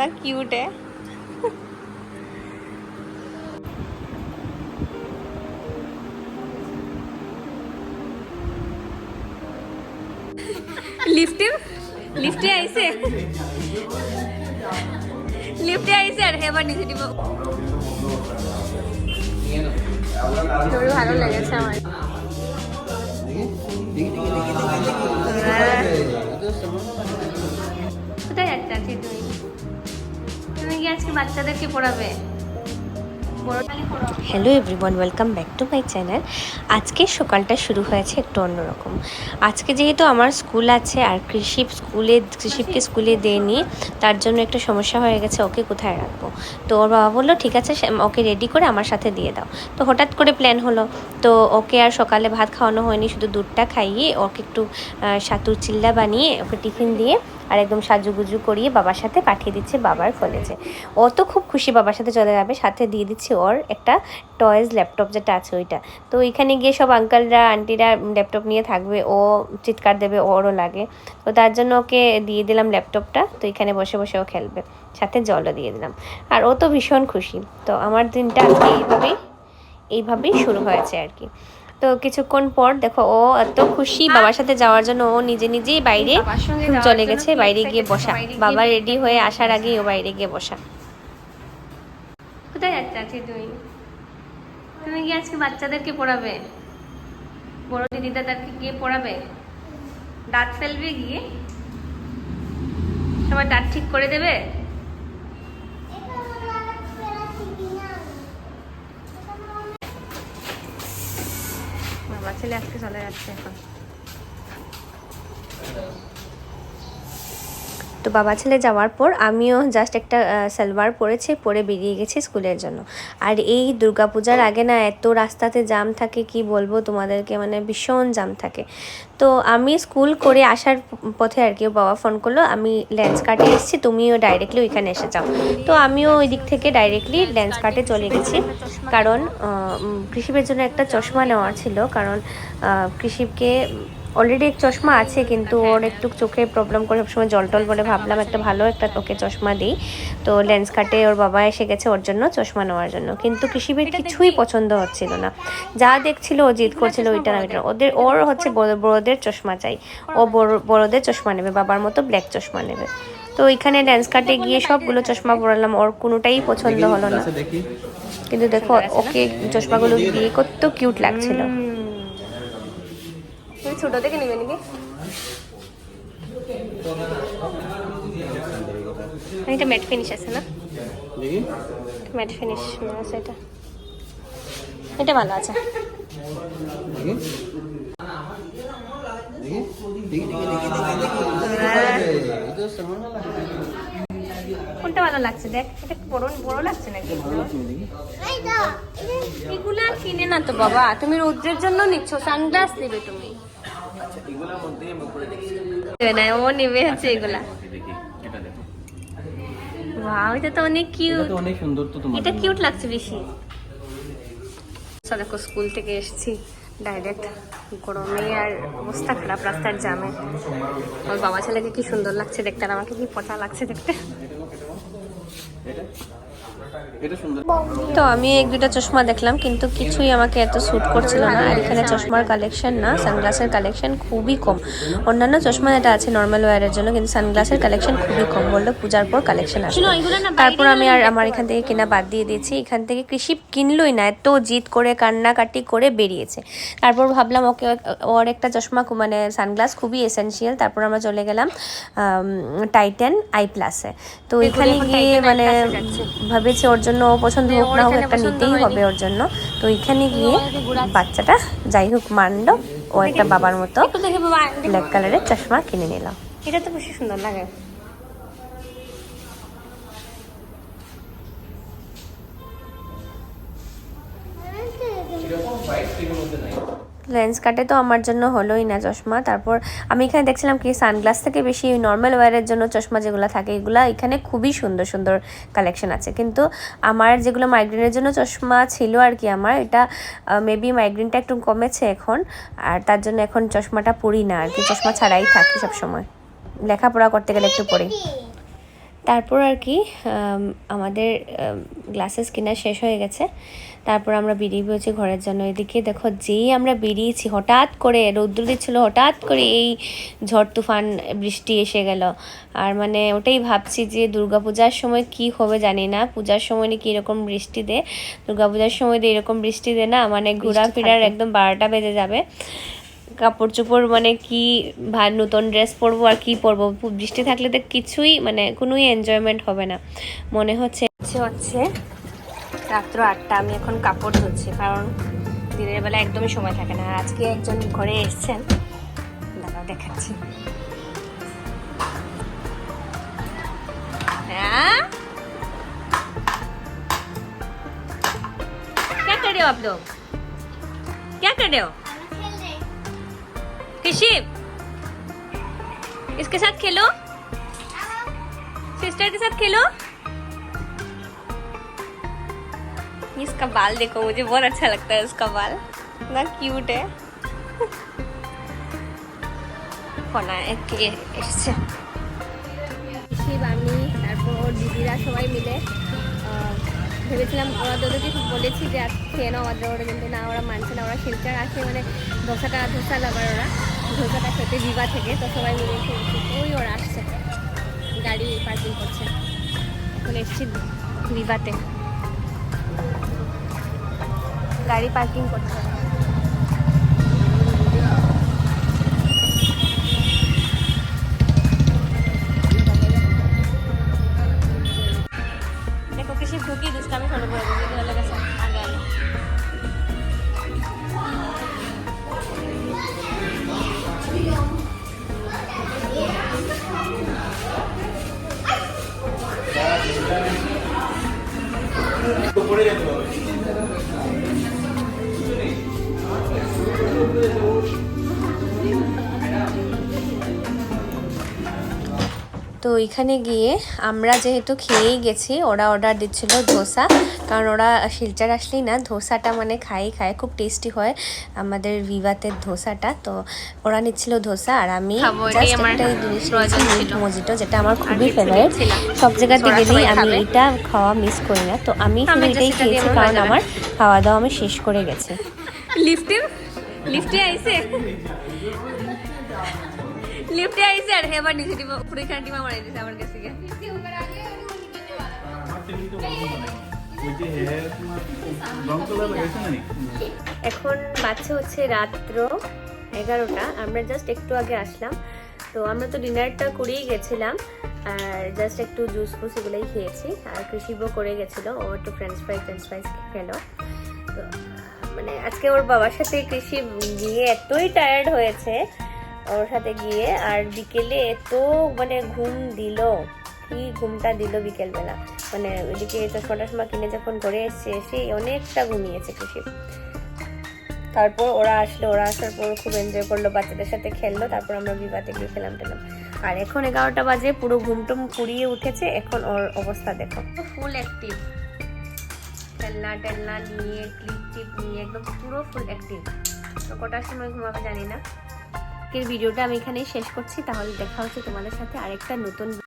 कितना क्यूट है লিফটে লিফটে আইছে লিফটে আইছে আর হেবার নিচে দিব খুবই ভালো লেগেছে আমার কোথায় যাচ্ছে আজকে তুমি তুমি কি আজকে বাচ্চাদেরকে পড়াবে? Hello everyone welcome back to my channel আজকে সকালটা শুরু হয়েছে একটু অন্যরকম। আজকে যেহেতু আমার স্কুল আছে আর কৃষি স্কুলে কৃষিপকে স্কুলে দেয়নি তার জন্য একটা সমস্যা হয়ে গেছে ওকে কোথায় রাখব? তো ওর বাবা বলল ঠিক আছে ওকে রেডি করে আমার সাথে দিয়ে দাও। তো হঠাৎ করে প্ল্যান হলো। তো ওকে আর সকালে ভাত খাওয়ানো হয়নি শুধু দুধটা খাইয়ে ওকে একটু সাতুর চিল্লা বানিয়ে ওকে টিফিন দিয়ে আর একদম সাজুগুজু করিয়ে বাবার সাথে পাঠিয়ে দিচ্ছে বাবার কলেজে ও তো খুব খুশি বাবার সাথে চলে যাবে, সাথে দিয়ে দিচ্ছে ওর একটা টয়েজ ল্যাপটপ যেটা আছে ওইটা। তো ওইখানে গিয়ে সব আঙ্কালরা আন্টিরা ল্যাপটপ নিয়ে থাকবে, ও চিৎকার দেবে, ওরও লাগে। তো তার জন্য ওকে দিয়ে দিলাম ল্যাপটপটা তো এখানে বসে বসে ও খেলবে। সাথে জলও দিয়ে দিলাম। আর ও তো ভীষণ খুশি। তো আমার দিনটা এইভাবেই এইভাবেই শুরু হয়েছে আর কি। তো কিছুক্ষণ পর দেখো ও এত খুশি বাবার সাথে যাওয়ার জন্য ও নিজে নিজেই বাইরে চলে গেছে বাইরে গিয়ে বসা। বাবা রেডি হয়ে আসার আগেই ও বাইরে গিয়ে বসা। কোথায় যাচ্ছে আজকে তুই? তুমি কি আজকে বাচ্চাদেরকে পড়াবে? বড় দিদি দাদাকে গিয়ে পড়াবে? দাঁত ফেলবে গিয়ে? সবার দাঁত ঠিক করে দেবে? ছেলে আজকে চলে যাচ্ছে এখন। তো বাবা ছেলে যাওয়ার পর আমিও জাস্ট একটা সালোয়ার পরেছি পরে বেরিয়ে গেছি স্কুলের জন্য। আর এই দুর্গাপূজার আগে না এত রাস্তাতে জাম থাকে কি বলব তোমাদেরকে মানে ভীষণ জাম থাকে। তো আমি স্কুল করে আসার পথে আর কি বাবা ফোন করল আমি লেন্স কাটে এসেছি তুমিও ডাইরেক্টলি ওইখানে এসে যাও। তো আমিও ওই দিক থেকে ডাইরেক্টলি লেন্স কাটে চলে গেছি। কারণ কৃষিবের জন্য একটা চশমা নেওয়া ছিল কারণ আহ, কৃষিবকে অলরেডি এক চশমা আছে কিন্তু ওর একটু চোখে প্রবলেম করে সবসময় জল টল বলে ভাবলাম একটা ভালো একটা ওকে চশমা দিই। তো লেন্স কাটে ওর বাবা এসে গেছে ওর জন্য চশমা নেওয়ার জন্য। কিন্তু কৃষিবের কিছুই পছন্দ হচ্ছিল না। যা দেখছিল ও জিদ করছিল ওইটা না ওইটা ওদের ওর হচ্ছে বড়- বড়দের চশমা চাই। ও বড় বড়দের চশমা নেবে বাবার মতো ব্ল্যাক চশমা নেবে। তো ওইখানে লেন্স কাটে গিয়ে সবগুলো চশমা পরালাম। ওর কোনোটাই পছন্দ হলো না। কিন্তু দেখো ওকে চশমাগুলো দিয়ে কত কিউট লাগছিল। ছোট থেকে নেবে নাকি? এটা ম্যাট ফিনিশ আছে না? ম্যাট ফিনিশ আছে এটা। এটা ভালো আছে। কোনটা ভালো লাগছে দেখ? এটা বড় বড় লাগছে নাকি? এগুলো? কিনে না তো বাবা। তুমি রৌদ্রের জন্য নিচ্ছ সানগ্লাস নেবে তুমি। এগুলোর মধ্যে আমি উপরে দেখছি। না ও নেবে হচ্ছে এগুলা। দেখি এটা দেখো। ওয়াও এটা তো অনেক এটা কিউট তো অনেক সুন্দর তো তোমার এটা কিউট লাগছে বেশি। দেখো স্কুল থেকে এসেছি। ডাইরেক্ট গরমে আর অবস্থা খারাপ রাস্তার জামে ওর বাবা ছেলেকে কি সুন্দর লাগছে দেখতে আর আমাকে কি পচা লাগছে দেখতে? তো আমি এক দুটা চশমা দেখলাম কিন্তু কিছুই আমাকে এত স্যুট করছিল না। আর এখানে চশমার কালেকশন না সানগ্লাসের কালেকশন খুবই কম। অন্যান্য চশমা এটা আছে নর্মাল ওয়ারের জন্য কিন্তু সানগ্লাসের কালেকশন খুবই কম। বলল পূজার পর কালেকশন আসবে। তারপর আমি আর আমার এখান থেকে কেনা বাদ দিয়ে দিয়েছি। এখান থেকে কৃষি কিনলই না এত জিদ করে কান্নাকাটি করে বেরিয়েছে। তারপর ভাবলাম ওকে ওর একটা চশমা মানে সানগ্লাস খুবই এসেন্সিয়াল তারপর আমরা চলে গেলাম টাইটেন আই প্লাসে তো এখানে গিয়ে মানে ভেবেছি ওর জন্য ও পছন্দ হোক না হোক একটা নিতেই হবে ওর জন্য। তো এখানে গিয়ে বাচ্চাটা যাই হোক মান্ড ও একটা বাবার মতো ব্ল্যাক কালারের চশমা কিনে নিলাম এটা তো বেশি সুন্দর লাগে। লেন্স কাটে তো আমার জন্য হলোই না চশমা। তারপর আমি এখানে দেখছিলাম কি সানগ্লাস থেকে বেশি নর্মাল ওয়ারের জন্য চশমা যেগুলো থাকে, এগুলো এখানে খুবই সুন্দর সুন্দর কালেকশন আছে। কিন্তু আমার যেগুলো মাইগ্রেনের জন্য চশমা ছিল আর কি আমার, এটা মেবি মাইগ্রেনটা একটু কমেছে এখন, আর তার জন্য এখন চশমাটা পরি না আর কি, চশমা ছাড়াই থাকি সবসময়। লেখাপড়া করতে গেলে একটু পরি। তারপর আর কি আমাদের গ্লাসেস কেনা শেষ হয়ে গেছে। তারপর আমরা বেরিয়ে পড়েছি ঘরের জন্য। এদিকে দেখো যেই আমরা বেরিয়েছি হঠাৎ করে রৌদ্র দিচ্ছিল হঠাৎ করে এই ঝড় তুফান বৃষ্টি এসে গেল। আর মানে ওটাই ভাবছি যে দুর্গাপূজার সময় কি হবে জানি না। পূজার সময় নাকি এরকম বৃষ্টি দেয় দুর্গাপূজার সময় দিয়ে এরকম বৃষ্টি দেয় না মানে ঘোরাফেরার একদম বারোটা বেজে যাবে। কাপড় চোপড় মানে কি ভা নতুন ড্রেস পরবো আর কি পরবো পু- বৃষ্টি থাকলে তো কিছুই মানে কোনোই এনজয়মেন্ট হবে না মনে হচ্ছে হচ্ছে হচ্ছে রাত্র আটটা আমি এখন কাপড় ধুচ্ছি কারণ দিনের বেলা একদমই সময় থাকে না আর আজকে একজন ঘরে এসছেন দাঁড়াও দেখাচ্ছি হ্যাঁ क्या कर रहे हो आप लोग क्या कर रहे हो किशिप इसके साथ खेलो सिस्टर के साथ खेलो इसका बाल देखो मुझे बहुत अच्छा लगता है उसका बाल ना क्यूट है কোনা একে এসছে শিব আমি তারপর ওর দিদিরা সবাই মিলে আহ, ভেবেছিলাম, ওরা দাদাকে বলেছি যে, আজ খেয়ে নাও, আমাদের ওরা কিন্তু না, ওরা মানছে না, ওরা শিলচার আসে মানে ধোসাটা, ধোসা লাগার ওরা, ধোসাটা খেতে বিবা থেকে, তো সবাই মিলে ওই ওরা আসছে। গাড়ি পার্কিং করছে। এখন এসছি বিবাতে গাড়ি পার্কিং করছে তো ওইখানে গিয়ে আমরা যেহেতু খেয়েই গেছি ওরা অর্ডার দিচ্ছিল ধোসা। কারণ ওরা শিলচার আসলেই না ধোসাটা মানে খাই খায় খুব টেস্টি হয় আমাদের ভিভাতের ধোসাটা। তো ওরা নিচ্ছিল ধোসা আর আমি জাস্ট একটা জিনিস। মজিটো যেটা আমার খুবই ফেভারিট সব জায়গাতে গেলেই আমি। এটা খাওয়া মিস করি না। তো আমি এটাই খেয়েছি আমার কারণ আমার খাওয়া দাওয়া আমি শেষ করে গেছি। লিফটে? লিফটে আইছে? লিফটে আইছে আর এবার নিচে টিপা পুরো এখানে টিপা মারাই দিছে আমার কাছে গিয়ে? এখন বাচ্চা হচ্ছে রাত্র এগারোটা। আমরা জাস্ট একটু আগে আসলাম। তো আমরা তো ডিনারটা করেই গেছিলাম, আর জাস্ট একটু জুস ফুস এগুলোই খেয়েছি। আর কৃষিবও করে গেছিল, ও একটু ফ্রেঞ্চ ফ্রাই ফ্রেঞ্চ ফ্রাইস খেলো। তো মানে আজকে ওর বাবার সাথে কৃষি গিয়ে এতই টায়ার্ড হয়েছে ওর সাথে গিয়ে আর বিকেলে এত মানে ঘুম দিল, কি ঘুমটা দিল বিকেলবেলা। মানে ওইদিকে চশমা টশমা কিনে যখন ঘরে এসছে, এসে অনেকটা ঘুমিয়েছে কৃষি তারপর ওরা আসলো, ওরা আসার পর খুব এনজয় করল, বাচ্চাদের সাথে খেললো, তারপর আমরা বিবাতে গিয়ে খেলাম টেলাম। আর এখন এগারোটা বাজে, পুরো ঘুমটুম পুড়িয়ে উঠেছে, এখন ওর অবস্থা দেখো। ফুল অ্যাক্টিভ খেলনা টেলনা নিয়ে ক্লিপ টিপ নিয়ে, একদম পুরো ফুল অ্যাক্টিভ তো কটার সময় ঘুমাবে জানি না। আজকের ভিডিওটা আমি এখানে শেষ করছি। তাহলে দেখা হচ্ছে তোমাদের সাথে আরেকটা নতুন